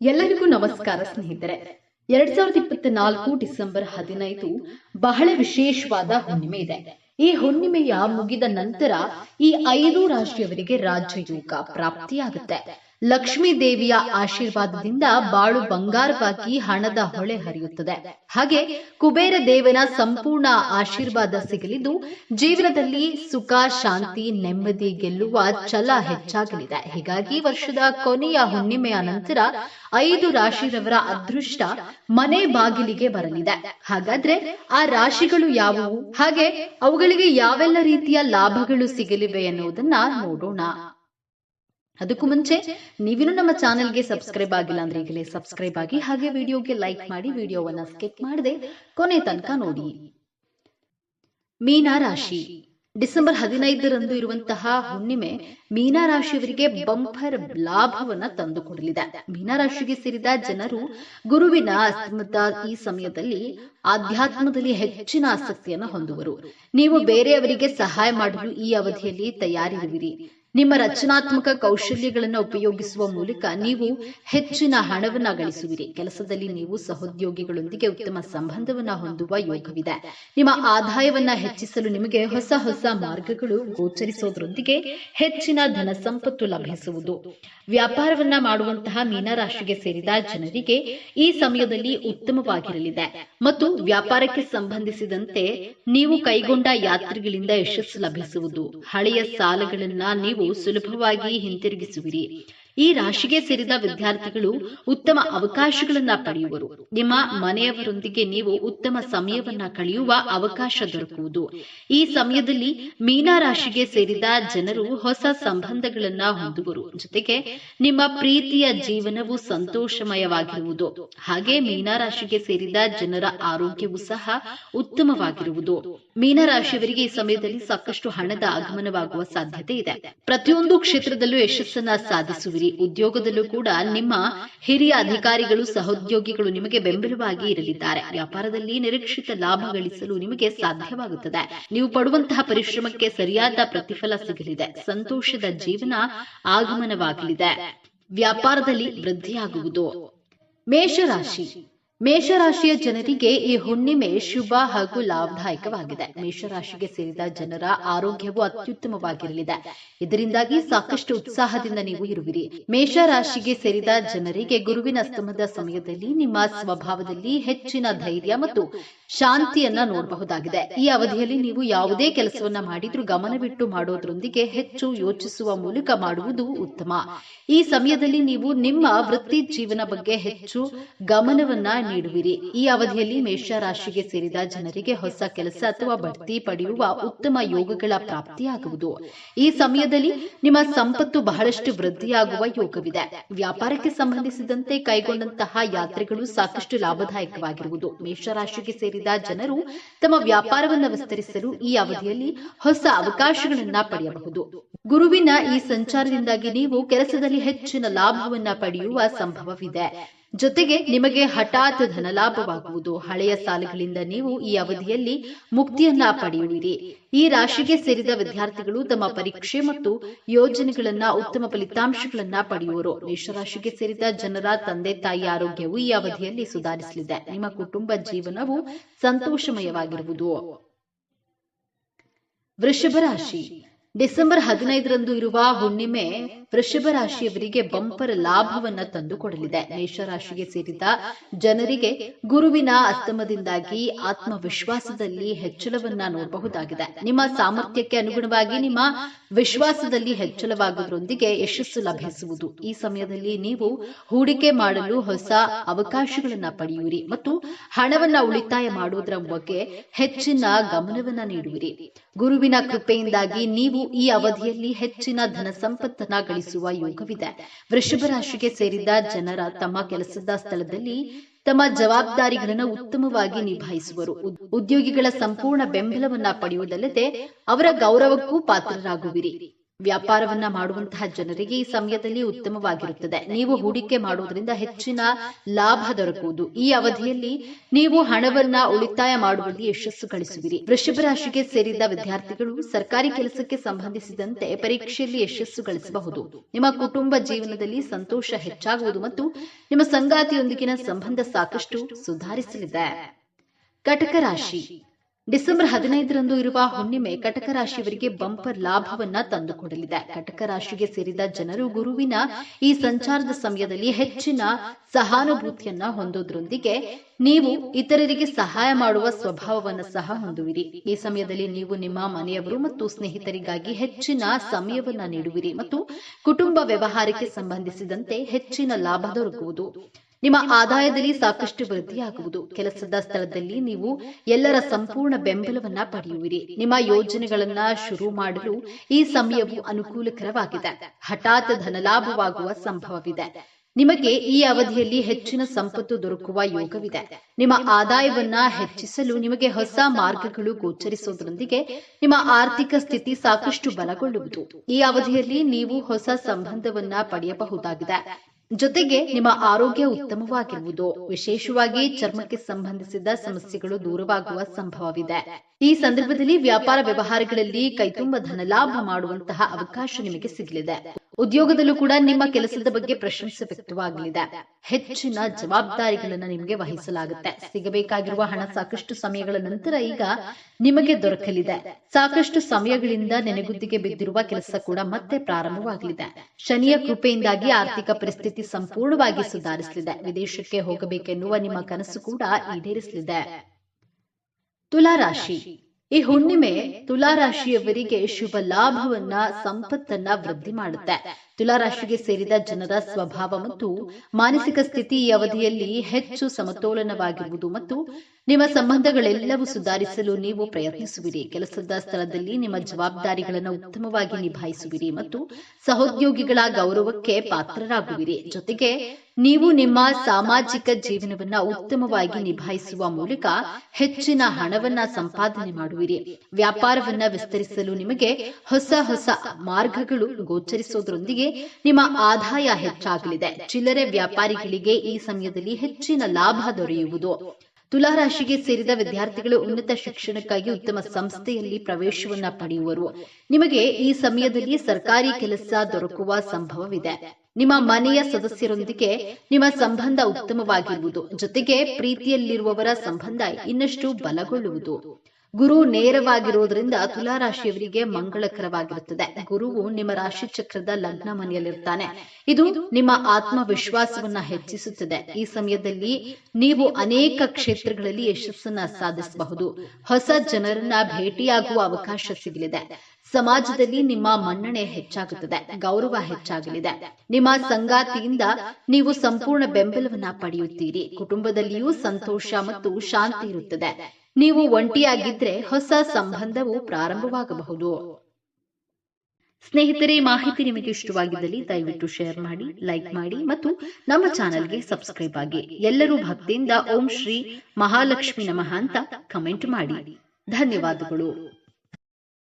ಎಲ್ಲರಿಗೂ ನಮಸ್ಕಾರ ಸ್ನೇಹಿತರೆ. ಎರಡ್ ಸಾವಿರದ ಇಪ್ಪತ್ನಾಲ್ಕು ಡಿಸೆಂಬರ್ ಹದಿನೈದು ಬಹಳ ವಿಶೇಷವಾದ ಹುಣ್ಣಿಮೆ ಇದೆ. ಈ ಹುಣ್ಣಿಮೆಯ ಮುಗಿದ ನಂತರ ಈ ಐದು ರಾಶಿಯವರಿಗೆ ಯೋಗ ಪ್ರಾಪ್ತಿಯಾಗುತ್ತೆ. ಲಕ್ಷ್ಮೀ ದೇವಿಯ ಆಶೀರ್ವಾದದಿಂದ ಬಾಳು ಬಂಗಾರವಾಗಿ ಹಣದ ಹೊಳೆ ಹರಿಯುತ್ತದೆ. ಹಾಗೆ ಕುಬೇರ ದೇವನ ಸಂಪೂರ್ಣ ಆಶೀರ್ವಾದ ಸಿಗಲಿದ್ದು, ಜೀವನದಲ್ಲಿ ಸುಖ, ಶಾಂತಿ, ನೆಮ್ಮದಿ ಗೆಲ್ಲುವ ಛಲ ಹೆಚ್ಚಾಗಲಿದೆ. ಹೀಗಾಗಿ ವರ್ಷದ ಕೊನೆಯ ಹುಣ್ಣಿಮೆಯ ನಂತರ ಐದು ರಾಶಿರವರ ಅದೃಷ್ಟ ಮನೆ ಬಾಗಿಲಿಗೆ ಬರಲಿದೆ. ಹಾಗಾದ್ರೆ ಆ ರಾಶಿಗಳು ಯಾವುವು? ಹಾಗೆ ಅವುಗಳಿಗೆ ಯಾವೆಲ್ಲ ರೀತಿಯ ಲಾಭಗಳು ಸಿಗಲಿವೆ ಎನ್ನುವುದನ್ನ ನೋಡೋಣ. ಅದಕ್ಕೂ ಮುಂಚೆ, ನೀವಿನ್ನು ನಮ್ಮ ಚಾನೆಲ್ಗೆ ಸಬ್ಸ್ಕ್ರೈಬ್ ಆಗಿಲ್ಲ ಅಂದ್ರೆ ಈಗಲೇ ಸಬ್ಸ್ಕ್ರೈಬ್ ಆಗಿ ಹಾಗೆ ವಿಡಿಯೋಗೆ ಲೈಕ್ ಮಾಡಿ ವಿಡಿಯೋವನ್ನ ಸ್ಕಿಪ್ ಮಾಡದೆ ಕೊನೆ ತನಕ ನೋಡಿ. ಮೀನಾ ರಾಶಿ. ಡಿಸೆಂಬರ್ ಹದಿನೈದರಂದು ಇರುವಂತಹ ಹುಣ್ಣಿಮೆ ಮೀನಾ ರಾಶಿಯವರಿಗೆ ಬಂಪರ್ ಲಾಭವನ್ನ ತಂದುಕೊಡಲಿದೆ ಮೀನಾ ರಾಶಿಗೆ ಸೇರಿದ ಜನರು ಗುರುವಿನ ಈ ಸಮಯದಲ್ಲಿ ಆಧ್ಯಾತ್ಮದಲ್ಲಿ ಹೆಚ್ಚಿನ ಆಸಕ್ತಿಯನ್ನು ಹೊಂದುವರು. ನೀವು ಬೇರೆಯವರಿಗೆ ಸಹಾಯ ಮಾಡಲು ಈ ಅವಧಿಯಲ್ಲಿ ತಯಾರಿರುವಿರಿ. ನಿಮ್ಮ ರಚನಾತ್ಮಕ ಕೌಶಲ್ಯಗಳನ್ನು ಉಪಯೋಗಿಸುವ ಮೂಲಕ ನೀವು ಹೆಚ್ಚಿನ ಹಣವನ್ನು ಗಳಿಸುವಿರಿ. ಕೆಲಸದಲ್ಲಿ ನೀವು ಸಹೋದ್ಯೋಗಿಗಳೊಂದಿಗೆ ಉತ್ತಮ ಸಂಬಂಧವನ್ನು ಹೊಂದುವ ಯೋಗವಿದೆ. ನಿಮ್ಮ ಆದಾಯವನ್ನ ಹೆಚ್ಚಿಸಲು ನಿಮಗೆ ಹೊಸ ಹೊಸ ಮಾರ್ಗಗಳು ಗೋಚರಿಸೋದ್ರೊಂದಿಗೆ ಹೆಚ್ಚಿನ ಧನ ಸಂಪತ್ತು ಲಭಿಸುವುದು. ವ್ಯಾಪಾರವನ್ನ ಮಾಡುವಂತಹ ಮೀನರಾಶಿಗೆ ಸೇರಿದ ಜನರಿಗೆ ಈ ಸಮಯದಲ್ಲಿ ಉತ್ತಮವಾಗಿರಲಿದೆ. ಮತ್ತು ವ್ಯಾಪಾರಕ್ಕೆ ಸಂಬಂಧಿಸಿದಂತೆ ನೀವು ಕೈಗೊಂಡ ಯಾತ್ರೆಗಳಿಂದ ಯಶಸ್ಸು ಲಭಿಸುವುದು. ಹಳೆಯ ಸಾಲಗಳನ್ನ ನೀವು ಸುಲಭವಾಗಿ ಹಿಂತಿರುಗಿಸುವಿರಿ. ಈ ರಾಶಿಗೆ ಸೇರಿದ ವಿದ್ಯಾರ್ಥಿಗಳು ಉತ್ತಮ ಅವಕಾಶಗಳನ್ನ ಪಡೆಯುವರು. ನಿಮ್ಮ ಮನೆಯವರೊಂದಿಗೆ ನೀವು ಉತ್ತಮ ಸಮಯವನ್ನ ಕಳೆಯುವ ಅವಕಾಶ ದೊರಕುವುದು. ಈ ಸಮಯದಲ್ಲಿ ಮೀನಾ ರಾಶಿಗೆ ಸೇರಿದ ಜನರು ಹೊಸ ಸಂಬಂಧಗಳನ್ನ ಹೊಂದುವರು. ಜೊತೆಗೆ ನಿಮ್ಮ ಪ್ರೀತಿಯ ಜೀವನವು ಸಂತೋಷಮಯವಾಗಿರುವುದು. ಹಾಗೆ ಮೀನಾ ರಾಶಿಗೆ ಸೇರಿದ ಜನರ ಆರೋಗ್ಯವೂ ಸಹ ಉತ್ತಮವಾಗಿರುವುದು. ಮೀನರಾಶಿಯವರಿಗೆ ಈ ಸಮಯದಲ್ಲಿ ಸಾಕಷ್ಟು ಹಣದ ಆಗಮನವಾಗುವ ಸಾಧ್ಯತೆ ಇದೆ. ಪ್ರತಿಯೊಂದು ಕ್ಷೇತ್ರದಲ್ಲೂ ಯಶಸ್ಸನ್ನ ಸಾಧಿಸುವಿರಿ. ಉದ್ಯೋಗದಲ್ಲೂ ಕೂಡ ನಿಮ್ಮ ಹಿರಿಯ ಅಧಿಕಾರಿಗಳು, ಸಹೋದ್ಯೋಗಿಗಳು ನಿಮಗೆ ಬೆಂಬಲವಾಗಿ ಇರಲಿದ್ದಾರೆ. ವ್ಯಾಪಾರದಲ್ಲಿ ನಿರೀಕ್ಷಿತ ಲಾಭ ಗಳಿಸಲು ನಿಮಗೆ ಸಾಧ್ಯವಾಗುತ್ತದೆ. ನೀವು ಪಡುವಂತಹ ಪರಿಶ್ರಮಕ್ಕೆ ಸರಿಯಾದ ಪ್ರತಿಫಲ ಸಿಗಲಿದೆ. ಸಂತೋಷದ ಜೀವನ ಆಗಮನವಾಗಲಿದೆ. ವ್ಯಾಪಾರದಲ್ಲಿ ವೃದ್ಧಿಯಾಗುವುದು. ಮೇಷರಾಶಿ. ಮೇಷರಾಶಿಯ ಜನರಿಗೆ ಈ ಹುಣ್ಣಿಮೆ ಶುಭ ಹಾಗೂ ಲಾಭದಾಯಕವಾಗಿದೆ. ಮೇಷರಾಶಿಗೆ ಸೇರಿದ ಜನರ ಆರೋಗ್ಯವು ಅತ್ಯುತ್ತಮವಾಗಿರಲಿದೆ. ಇದರಿಂದಾಗಿ ಸಾಕಷ್ಟು ಉತ್ಸಾಹದಿಂದ ನೀವು ಇರುವಿರಿ. ಮೇಷರಾಶಿಗೆ ಸೇರಿದ ಜನರಿಗೆ ಗುರುವಿನ ಸ್ತಂಭದ ಸಮಯದಲ್ಲಿ ನಿಮ್ಮ ಸ್ವಭಾವದಲ್ಲಿ ಹೆಚ್ಚಿನ ಧೈರ್ಯ ಮತ್ತು ಶಾಂತಿಯನ್ನ ನೋಡಬಹುದಾಗಿದೆ. ಈ ಅವಧಿಯಲ್ಲಿ ನೀವು ಯಾವುದೇ ಕೆಲಸವನ್ನ ಮಾಡಿದ್ರೂ ಗಮನವಿಟ್ಟು ಮಾಡೋದ್ರೊಂದಿಗೆ ಹೆಚ್ಚು ಯೋಚಿಸುವ ಮೂಲಕ ಮಾಡುವುದು ಉತ್ತಮ. ಈ ಸಮಯದಲ್ಲಿ ನೀವು ನಿಮ್ಮ ವೃತ್ತಿ ಜೀವನ ಬಗ್ಗೆ ಹೆಚ್ಚು ಗಮನವನ್ನ ನೀಡುವಿರಿ. ಈ ಅವಧಿಯಲ್ಲಿ ಮೇಷರಾಶಿಗೆ ಸೇರಿದ ಜನರಿಗೆ ಹೊಸ ಕೆಲಸ ಅಥವಾ ಬಡ್ತಿ ಪಡೆಯುವ ಉತ್ತಮ ಯೋಗಗಳ ಪ್ರಾಪ್ತಿಯಾಗುವುದು. ಈ ಸಮಯದಲ್ಲಿ ನಿಮ್ಮ ಸಂಪತ್ತು ಬಹಳಷ್ಟು ವೃದ್ಧಿಯಾಗುವ ಯೋಗವಿದೆ. ವ್ಯಾಪಾರಕ್ಕೆ ಸಂಬಂಧಿಸಿದಂತೆ ಕೈಗೊಂಡಂತಹ ಯಾತ್ರೆಗಳು ಸಾಕಷ್ಟು ಲಾಭದಾಯಕವಾಗಿರುವುದು. ಮೇಷರಾಶಿಗೆ ಸೇರಿದ ಜನರು ತಮ್ಮ ವ್ಯಾಪಾರವನ್ನು ವಿಸ್ತರಿಸಲು ಈ ಅವಧಿಯಲ್ಲಿ ಹೊಸ ಅವಕಾಶಗಳನ್ನ ಪಡೆಯಬಹುದು. ಗುರುವಿನ ಈ ಸಂಚಾರದಿಂದಾಗಿ ನೀವು ಕೆಲಸದಲ್ಲಿ ಹೆಚ್ಚಿನ ಲಾಭವನ್ನ ಪಡೆಯುವ ಸಂಭವವಿದೆ. ಜೊತೆಗೆ ನಿಮಗೆ ಹಠಾತ್ ಧನಲಾಭವಾಗುವುದು. ಹಳೆಯ ಸಾಲಗಳಿಂದ ನೀವು ಈ ಅವಧಿಯಲ್ಲಿ ಮುಕ್ತಿಯನ್ನ ಪಡೆಯುವಿರಿ. ಈ ರಾಶಿಗೆ ಸೇರಿದ ವಿದ್ಯಾರ್ಥಿಗಳು ತಮ್ಮ ಪರೀಕ್ಷೆ ಮತ್ತು ಯೋಜನೆಗಳನ್ನ ಉತ್ತಮ ಫಲಿತಾಂಶಗಳನ್ನ ಪಡೆಯುವರು. ಮೇಷರಾಶಿಗೆ ಸೇರಿದ ಜನರ ತಂದೆ ತಾಯಿ ಆರೋಗ್ಯವು ಈ ಅವಧಿಯಲ್ಲಿ ಸುಧಾರಿಸಲಿದೆ. ನಿಮ್ಮ ಕುಟುಂಬ ಜೀವನವು ಸಂತೋಷಮಯವಾಗಿರುವುದು. ವೃಷಭ ರಾಶಿ. ಡಿಸೆಂಬರ್ ಹದಿನೈದರಂದು ಇರುವ ಹುಣ್ಣಿಮೆ ವೃಷಭ ರಾಶಿಯವರಿಗೆ ಬಂಪರ್ ಲಾಭವನ್ನ ತಂದುಕೊಡಲಿದೆ. ಮೇಷರಾಶಿಗೆ ಸೇರಿದ ಜನರಿಗೆ ಗುರುವಿನ ಅಸ್ತಮದಿಂದಾಗಿ ಆತ್ಮವಿಶ್ವಾಸದಲ್ಲಿ ಹೆಚ್ಚಳವನ್ನ ನೋಡಬಹುದಾಗಿದೆ. ನಿಮ್ಮ ಸಾಮರ್ಥ್ಯಕ್ಕೆ ಅನುಗುಣವಾಗಿ ನಿಮ್ಮ ವಿಶ್ವಾಸದಲ್ಲಿ ಹೆಚ್ಚಳವಾಗುವುದರೊಂದಿಗೆ ಯಶಸ್ಸು ಲಭಿಸುವುದು. ಈ ಸಮಯದಲ್ಲಿ ನೀವು ಹೂಡಿಕೆ ಮಾಡಲು ಹೊಸ ಅವಕಾಶಗಳನ್ನ ಪಡೆಯುವಿರಿ ಮತ್ತು ಹಣವನ್ನ ಉಳಿತಾಯ ಮಾಡುವುದರ ಬಗ್ಗೆ ಹೆಚ್ಚಿನ ಗಮನವನ್ನ ನೀಡುವಿರಿ. ಗುರುವಿನ ಕೃಪೆಯಿಂದಾಗಿ ನೀವು ಈ ಅವಧಿಯಲ್ಲಿ ಹೆಚ್ಚಿನ ಧನ ಸಂಪತ್ತನ್ನ ಗಳಿಸುವ ಯೋಗವಿದೆ. ವೃಷಭ ರಾಶಿಗೆ ಸೇರಿದ ಜನರ ತಮ್ಮ ಕೆಲಸದ ಸ್ಥಳದಲ್ಲಿ ತಮ್ಮ ಜವಾಬ್ದಾರಿಗಳನ್ನು ಉತ್ತಮವಾಗಿ ನಿಭಾಯಿಸುವರು. ಉದ್ಯೋಗಿಗಳ ಸಂಪೂರ್ಣ ಬೆಂಬಲವನ್ನ ಪಡೆಯುವುದಲ್ಲದೆ ಅವರ ಗೌರವಕ್ಕೂ ಪಾತ್ರರಾಗುವಿರಿ. ವ್ಯಾಪಾರವನ್ನ ಮಾಡುವಂತಹ ಜನರಿಗೆ ಈ ಸಮಯದಲ್ಲಿ ಉತ್ತಮವಾಗಿರುತ್ತದೆ. ನೀವು ಹೂಡಿಕೆ ಮಾಡುವುದರಿಂದ ಹೆಚ್ಚಿನ ಲಾಭ ದೊರಕುವುದು. ಈ ಅವಧಿಯಲ್ಲಿ ನೀವು ಹಣವನ್ನ ಉಳಿತಾಯ ಮಾಡುವಲ್ಲಿ ಯಶಸ್ಸು ಗಳಿಸುವಿರಿ. ವೃಷಭ ರಾಶಿಗೆ ಸೇರಿದ ವಿದ್ಯಾರ್ಥಿಗಳು ಸರ್ಕಾರಿ ಕೆಲಸಕ್ಕೆ ಸಂಬಂಧಿಸಿದಂತೆ ಪರೀಕ್ಷೆಯಲ್ಲಿ ಯಶಸ್ಸು ಗಳಿಸಬಹುದು. ನಿಮ್ಮ ಕುಟುಂಬ ಜೀವನದಲ್ಲಿ ಸಂತೋಷ ಹೆಚ್ಚಾಗುವುದು ಮತ್ತು ನಿಮ್ಮ ಸಂಗಾತಿಯೊಂದಿಗಿನ ಸಂಬಂಧ ಸಾಕಷ್ಟು ಸುಧಾರಿಸಲಿದೆ. ಕಟಕ ರಾಶಿ. ಡಿಸೆಂಬರ್ ಹದಿನೈದರಂದು ಇರುವ ಹುಣ್ಣಿಮೆ ಕಟಕ ರಾಶಿಯವರಿಗೆ ಬಂಪರ್ ಲಾಭವನ್ನ ತಂದುಕೊಡಲಿದೆ. ಕಟಕ ರಾಶಿಗೆ ಸೇರಿದ ಜನರು ಗುರುವಿನ ಈ ಸಂಚಾರದ ಸಮಯದಲ್ಲಿ ಹೆಚ್ಚಿನ ಸಹಾನುಭೂತಿಯನ್ನ ಹೊಂದೋದ್ರೊಂದಿಗೆ ನೀವು ಇತರರಿಗೆ ಸಹಾಯ ಮಾಡುವ ಸ್ವಭಾವವನ್ನು ಸಹ ಹೊಂದುವಿರಿ. ಈ ಸಮಯದಲ್ಲಿ ನೀವು ನಿಮ್ಮ ಮನೆಯವರು ಮತ್ತು ಸ್ನೇಹಿತರಿಗಾಗಿ ಹೆಚ್ಚಿನ ಸಮಯವನ್ನ ನೀಡುವಿರಿ ಮತ್ತು ಕುಟುಂಬ ವ್ಯವಹಾರಕ್ಕೆ ಸಂಬಂಧಿಸಿದಂತೆ ಹೆಚ್ಚಿನ ಲಾಭ ದೊರಕುವುದು. ನಿಮ್ಮ ಆದಾಯದಲ್ಲಿ ಸಾಕಷ್ಟು ವೃದ್ಧಿಯಾಗುವುದು. ಕೆಲಸದ ಸ್ಥಳದಲ್ಲಿ ನೀವು ಎಲ್ಲರ ಸಂಪೂರ್ಣ ಬೆಂಬಲವನ್ನ ಪಡೆಯುವಿರಿ. ನಿಮ್ಮ ಯೋಜನೆಗಳನ್ನ ಶುರು ಮಾಡಲು ಈ ಸಮಯವು ಅನುಕೂಲಕರವಾಗಿದೆ. ಹಠಾತ್ ಧನಲಾಭವಾಗುವ ಸಂಭವವಿದೆ. ನಿಮಗೆ ಈ ಅವಧಿಯಲ್ಲಿ ಹೆಚ್ಚಿನ ಸಂಪತ್ತು ದೊರಕುವ ಯೋಗವಿದೆ. ನಿಮ್ಮ ಆದಾಯವನ್ನ ಹೆಚ್ಚಿಸಲು ನಿಮಗೆ ಹೊಸ ಮಾರ್ಗಗಳು ಗೋಚರಿಸುವುದರೊಂದಿಗೆ ನಿಮ್ಮ ಆರ್ಥಿಕ ಸ್ಥಿತಿ ಸಾಕಷ್ಟು ಬಲಗೊಳ್ಳುವುದು. ಈ ಅವಧಿಯಲ್ಲಿ ನೀವು ಹೊಸ ಸಂಬಂಧವನ್ನ ಪಡೆಯಬಹುದಾಗಿದೆ. ಜೊತೆಗೆ ನಿಮ್ಮ ಆರೋಗ್ಯ ಉತ್ತಮವಾಗಿರುವುದು, ವಿಶೇಷವಾಗಿ ಚರ್ಮಕ್ಕೆ ಸಂಬಂಧಿಸಿದ ಸಮಸ್ಯೆಗಳು ದೂರವಾಗುವ ಸಂಭವವಿದೆ. ಈ ಸಂದರ್ಭದಲ್ಲಿ ವ್ಯಾಪಾರ ವ್ಯವಹಾರಗಳಲ್ಲಿ ಕೈತುಂಬ ಧನಲಾಭ ಮಾಡುವಂತಹ ಅವಕಾಶ ನಿಮಗೆ ಸಿಗಲಿದೆ. ಉದ್ಯೋಗದಲ್ಲೂ ಕೂಡ ನಿಮ್ಮ ಕೆಲಸದ ಬಗ್ಗೆ ಪ್ರಶಂಸೆ ವ್ಯಕ್ತವಾಗಲಿದೆ ಹೆಚ್ಚಿನ ಜವಾಬ್ದಾರಿಗಳನ್ನ ನಿಮಗೆ ವಹಿಸಲಾಗುತ್ತೆ. ಸಿಗಬೇಕಾಗಿರುವ ಹಣ ಸಾಕಷ್ಟು ಸಮಯಗಳ ನಂತರ ಈಗ ನಿಮಗೆ ದೊರಕಲಿದೆ. ಸಾಕಷ್ಟು ಸಮಯಗಳಿಂದ ನೆನೆಗುದ್ದಿಗೆ ಬಿದ್ದಿರುವ ಕೆಲಸ ಕೂಡ ಮತ್ತೆ ಪ್ರಾರಂಭವಾಗಲಿದೆ. ಶನಿಯ ಕೃಪೆಯಿಂದಾಗಿ ಆರ್ಥಿಕ ಪರಿಸ್ಥಿತಿ ಸಂಪೂರ್ಣವಾಗಿ ಸುಧಾರಿಸಲಿದೆ. ವಿದೇಶಕ್ಕೆ ಹೋಗಬೇಕೆನ್ನುವ ನಿಮ್ಮ ಕನಸು ಕೂಡ ಈಡೇರಿಸಲಿದೆ. ತುಲಾರಾಶಿ. ಈ ಹುಣ್ಣಿಮೆ ತುಲಾರಾಶಿಯವರಿಗೆ ಶುಭ ಲಾಭವನ್ನ, ಸಂಪತ್ತನ್ನ ವೃದ್ಧಿ ಮಾಡುತ್ತೆ. ತುಲಾರಾಶಿಗೆ ಸೇರಿದ ಜನರ ಸ್ವಭಾವ ಮತ್ತು ಮಾನಸಿಕ ಸ್ಥಿತಿ ಈ ಅವಧಿಯಲ್ಲಿ ಹೆಚ್ಚು ಸಮತೋಲನವಾಗಿರುವುದು ಮತ್ತು ನಿಮ್ಮ ಸಂಬಂಧಗಳೆಲ್ಲವೂ ಸುಧಾರಿಸಲು ನೀವು ಪ್ರಯತ್ನಿಸುವಿರಿ. ಕೆಲಸದ ಸ್ಥಳದಲ್ಲಿ ನಿಮ್ಮ ಜವಾಬ್ದಾರಿಗಳನ್ನು ಉತ್ತಮವಾಗಿ ನಿಭಾಯಿಸುವಿರಿ ಮತ್ತು ಸಹೋದ್ಯೋಗಿಗಳ ಗೌರವಕ್ಕೆ ಪಾತ್ರರಾಗುವಿರಿ. ಜೊತೆಗೆ ನೀವು ನಿಮ್ಮ ಸಾಮಾಜಿಕ ಜೀವನವನ್ನ ಉತ್ತಮವಾಗಿ ನಿಭಾಯಿಸುವ ಮೂಲಕ ಹೆಚ್ಚಿನ ಹಣವನ್ನ ಸಂಪಾದನೆ ಮಾಡುವಿರಿ. ವ್ಯಾಪಾರವನ್ನ ವಿಸ್ತರಿಸಲು ನಿಮಗೆ ಹೊಸ ಹೊಸ ಮಾರ್ಗಗಳು ಗೋಚರಿಸುವುದರೊಂದಿಗೆ ನಿಮ್ಮ ಆದಾಯ ಹೆಚ್ಚಾಗಲಿದೆ. ಚಿಲ್ಲರೆ ವ್ಯಾಪಾರಿಗಳಿಗೆ ಈ ಸಮಯದಲ್ಲಿ ಹೆಚ್ಚಿನ ಲಾಭ ದೊರೆಯುವುದು. ತುಲಾರಾಶಿಗೆ ಸೇರಿದ ವಿದ್ಯಾರ್ಥಿಗಳು ಉನ್ನತ ಶಿಕ್ಷಣಕ್ಕಾಗಿ ಉತ್ತಮ ಸಂಸ್ಥೆಯಲ್ಲಿ ಪ್ರವೇಶವನ್ನ ಪಡೆಯುವರು. ನಿಮಗೆ ಈ ಸಮಯದಲ್ಲಿ ಸರ್ಕಾರಿ ಕೆಲಸ ದೊರಕುವ ಸಂಭವವಿದೆ. ನಿಮ್ಮ ಮನೆಯ ಸದಸ್ಯರೊಂದಿಗೆ ನಿಮ್ಮ ಸಂಬಂಧ ಉತ್ತಮವಾಗಿರುವುದು, ಜೊತೆಗೆ ಪ್ರೀತಿಯಲ್ಲಿರುವವರ ಸಂಬಂಧ ಇನ್ನಷ್ಟು ಬಲಗೊಳ್ಳುವುದು. ಗುರು ನೇರವಾಗಿರುವುದರಿಂದ ತುಲಾರಾಶಿಯವರಿಗೆ ಮಂಗಳಕರವಾಗಿರುತ್ತದೆ. ಗುರುವು ನಿಮ್ಮ ರಾಶಿ ಚಕ್ರದ ಲಗ್ನ ಮನೆಯಲ್ಲಿರ್ತಾನೆ ಇದು ನಿಮ್ಮ ಆತ್ಮವಿಶ್ವಾಸವನ್ನ ಹೆಚ್ಚಿಸುತ್ತದೆ. ಈ ಸಮಯದಲ್ಲಿ ನೀವು ಅನೇಕ ಕ್ಷೇತ್ರಗಳಲ್ಲಿ ಯಶಸ್ಸನ್ನ ಸಾಧಿಸಬಹುದು. ಹೊಸ ಜನರನ್ನ ಭೇಟಿಯಾಗುವ ಅವಕಾಶ ಸಿಗಲಿದೆ. ಸಮಾಜದಲ್ಲಿ ನಿಮ್ಮ ಮನ್ನಣೆ ಹೆಚ್ಚಾಗುತ್ತದೆ, ಗೌರವ ಹೆಚ್ಚಾಗಲಿದೆ. ನಿಮ್ಮ ಸಂಗಾತಿಯಿಂದ ನೀವು ಸಂಪೂರ್ಣ ಬೆಂಬಲವನ್ನ ಪಡೆಯುತ್ತೀರಿ. ಕುಟುಂಬದಲ್ಲಿಯೂ ಸಂತೋಷ ಮತ್ತು ಶಾಂತಿ ಇರುತ್ತದೆ. ನೀವು ಒಂಟಿಯಾಗಿದ್ರೆ ಹೊಸ ಸಂಬಂಧವು ಪ್ರಾರಂಭವಾಗಬಹುದು. ಸ್ನೇಹಿತರೆ, ಮಾಹಿತಿ ನಿಮಗೆ ಇಷ್ಟವಾಗಿದ್ದಲ್ಲಿ ದಯವಿಟ್ಟು ಶೇರ್ ಮಾಡಿ, ಲೈಕ್ ಮಾಡಿ ಮತ್ತು ನಮ್ಮ ಚಾನೆಲ್ಗೆ ಸಬ್ಸ್ಕ್ರೈಬ್ ಆಗಿ. ಎಲ್ಲರೂ ಭಕ್ತಿಯಿಂದ ಓಂ ಶ್ರೀ ಮಹಾಲಕ್ಷ್ಮಿ ನಮಃ ಅಂತ ಕಮೆಂಟ್ ಮಾಡಿ. ಧನ್ಯವಾದಗಳು.